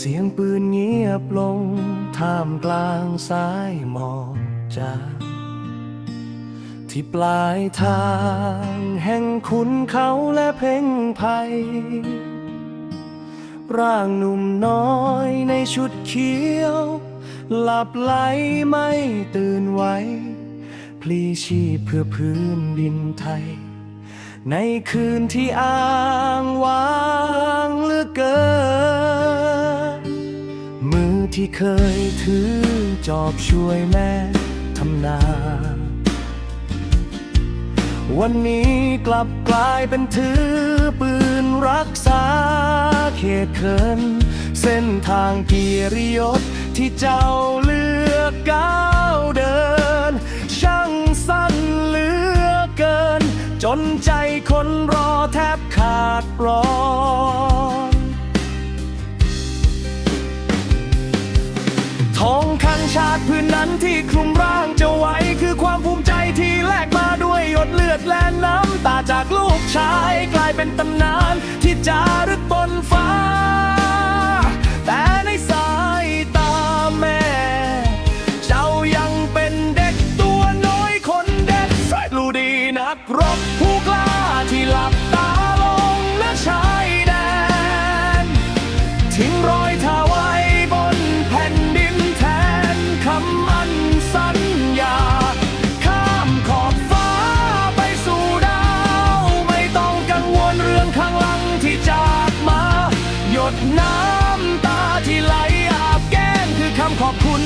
เสียงปืนเงียบลง ท่ามกลางสายหมอกจางที่ปลายทางแห่งขุนเขาและเพ่งภัย ร่างหนุ่มน้อยในชุดเขียว หลับไหลไม่ตื่นไหวพลีชีพเพื่อพื้นดินไทย ในคืนที่อ้างว้างเหลือเกิน ที่เคยถือจอบช่วยแม่ทำนา วันนี้กลับกลายเป็นถือปืนรักษาเขตเขิน เส้นทางเกียริยศที่เจ้าเลือกก้าวเดิน ช่างสั้นเหลือเกิน จนใจคนรอแทบขาดร้อน จารึกบนฟ้า แต่ในสายตาแม่ เจ้ายังเป็นเด็กตัวน้อยคนเด็ดรู้ดีนักรบผู้กล้าที่หลับตาลงและชายแดน ทิ้งรอยเท้าไว้บนแผ่นดินแทนคำ ดน้ำตาที่ไหลอาบแก้มคือคำขอบคุณ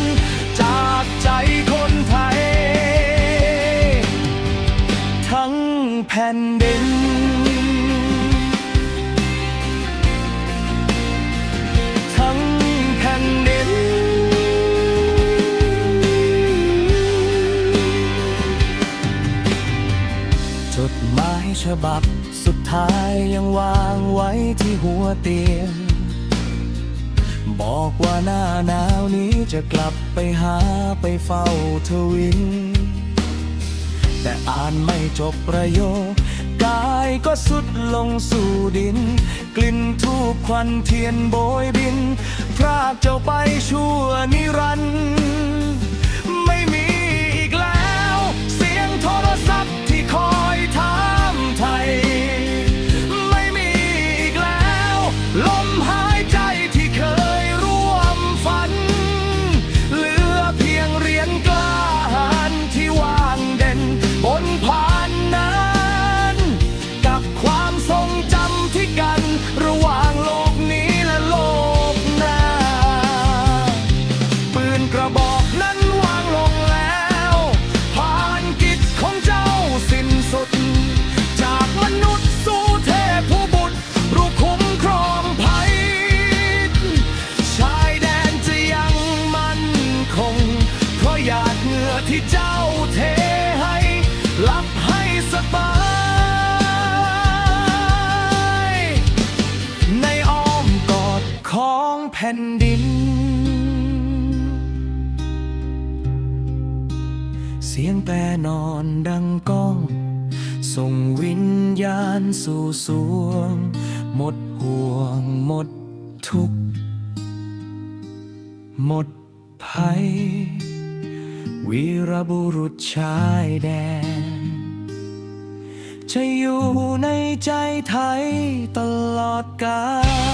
จากใจคนไทย ทั้งแผ่นดิน ทั้งแผ่นดิน จดหมายฉบับสุดท้ายยังวางไว้ที่หัวเตียง บอกว่าหน้าหนาวนี้จะกลับไปหาไปเฝ้าทวิน แต่อ่านไม่จบประโยค กายก็สุดลงสู่ดิน กลิ่นทูบควันเทียนโบยบิน พรากเจ้าไปชั่วนิรันดร์ หลับให้สบาย ในอ้อมกอดของแผ่นดิน เสียงแต่นอนดังก้อง ส่งวิญญาณสู่สวง หมดห่วงหมดทุกข์หมดภัย วีรบุรุษชายแดน จะอยู่ในใจไทยตลอดกาล